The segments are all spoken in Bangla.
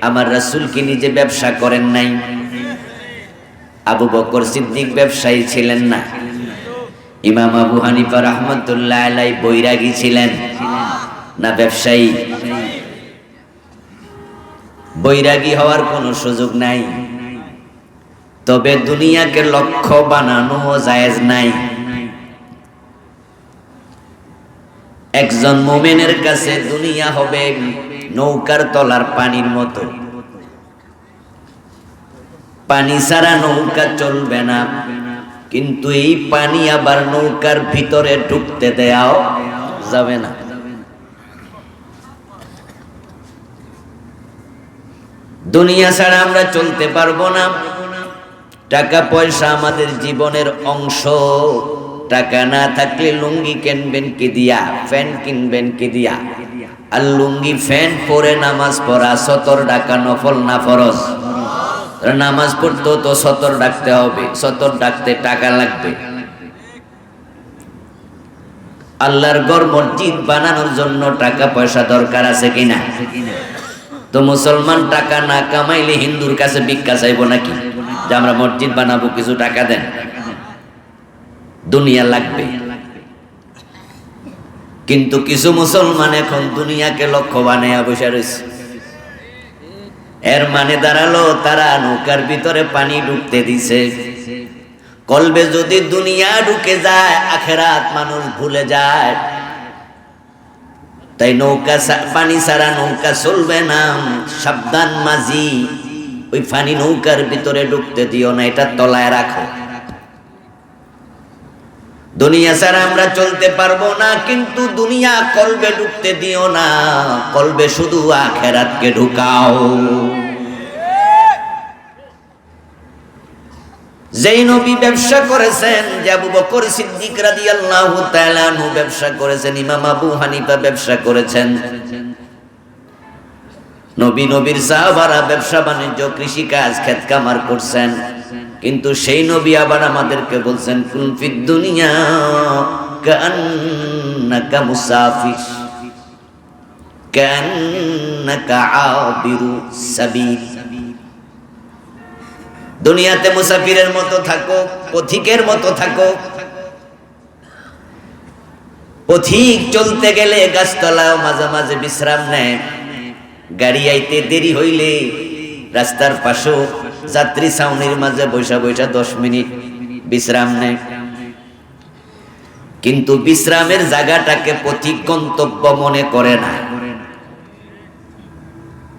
আমার রাসূল কি নিজে ব্যবসা করেন নাই? আবু বকর সিদ্দিক ব্যবসায়ী ছিলেন না। ইমাম আবু হানিফা রহমতুল্লাহ আলাই বৈরাগী ছিলেন না ব্যবসায়ী? বৈরাগী হওয়ার কোনো সুযোগ নাই। তবে দুনিয়াকে লক্ষ্য বানানো জায়েজ নাই। একজন মোমেনের কাছে দুনিয়া হবে নৌকার তলার পানির মতো। পানি ছাড়া নৌকা চলবে না। কিন্তু এই পানি আবার নৌকার ভিতরে ঢুকতে দেয়াও যাবে না। দুনিয়া ছাড়া আমরা চলতে পারব না। টাকা পয়সা আমাদের জীবনের অংশ। টাকা না থাকলে লুঙ্গি কিনবেন কি দিয়া ফ্যান কিনবেন কি দিয়া। আর লুঙ্গি ফ্যান পরে নামাজ পড়া, সতর ডাকা নফল না ফরজ? নামাজ পড়তেও তো সতর ডাকতে হবে। সতর ডাকতে টাকা লাগবে। আল্লাহর গড় মসজিদ বানানোর জন্য টাকা পয়সা দরকার আছে কিনা তো মুসলমান টাকা না কামাইলে হিন্দুর কাছে ভিক্ষা চাইব নাকি? যে আমরা মসজিদ বানাবো, কিছু টাকা দেন। দুনিয়া লাগবে। কিন্তু কিছু মুসলমান এখন দুনিয়াকে লক্ষ্য বানাইয়া বসে রয়েছে। এর মানে দাঁড়াল, তারা নৌকার ভিতরে পানি ঢুকতে দিছে। কলবে যদি দুনিয়া ঢুকে যায়, আখেরাত মানুষ ভুলে যায়। তাই নৌকা পানি ছাড়া নৌকা চলবে না। সাবধান মাঝি, ওই পানি নৌকার ভিতরে ঢুকতে দিও না, এটা তলায় রাখো। দুনিয়া ছাড়া আমরা চলতে পারব না, কিন্তু দুনিয়া কলবে ঢুকতে দিও না, কলবে শুধু আখেরাতকে ঢুকাও। যেই নবী ব্যবসা করেছেন আবু বকর সিদ্দিক রাদিয়াল্লাহু তাআলা আনহু ব্যবসা করেছেন, ইমাম আবু হানিফা ব্যবসা করেছেন। নবী নবীর সাহাবারা ব্যবসা বাণিজ্য কৃষি কাজ ক্ষেত কামার করছেন। কিন্তু সেই নবী আবার আমাদেরকে বলছেন, কুন ফিদ দুনিয়া সাবিল। দুনিয়াতে মুসাফিরের মতো থাকো, পথিকের মতো থাকো। পথিক চলতে গেলে গাছতলাও মাঝে মাঝে বিশ্রাম নেয়। গাড়ি আইতে দেরি হইলে রাস্তার পাশেও যাত্রী ছাউনির মাঝে বৈশা বৈশা দশ মিনিট বিশ্রাম নেয়। কিন্তু বিশ্রামের জায়গাটাকে পথিক গন্তব্য মনে করে না।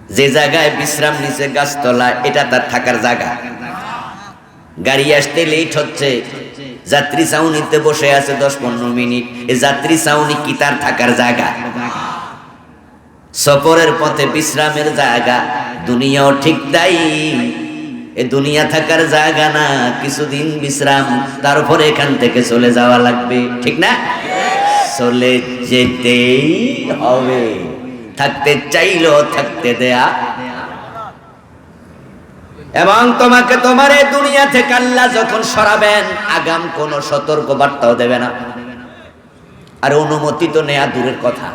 যে জায়গায় বিশ্রাম নিছে গাছতলা, এটা তার থাকার জায়গা। গাড়ি আসতে লেট হচ্ছে। যাত্রী ছাউনিতে বসে আছে দশ পনেরো মিনিট। এই যাত্রী ছাউনি কি তার থাকার জায়গা? সফরের পথে বিশ্রামের জায়গা। দুনিয়াও ঠিক তাই। এ দুনিয়া থাকার জায়গা না, কিছুদিন বিশ্রাম, তারপরে এখান থেকে চলে যাওয়া লাগবে। ঠিক না? চলে যেতেই হবে। থাকতে চাইলেও থাকতে দেয়া। এবং তোমাকে তোমার এই দুনিয়া থেকে আল্লাহ যখন সরাবেন, আগাম কোন সতর্ক বার্তাও দেবে না। আর অনুমতি তো নেয়া দূরের কথা।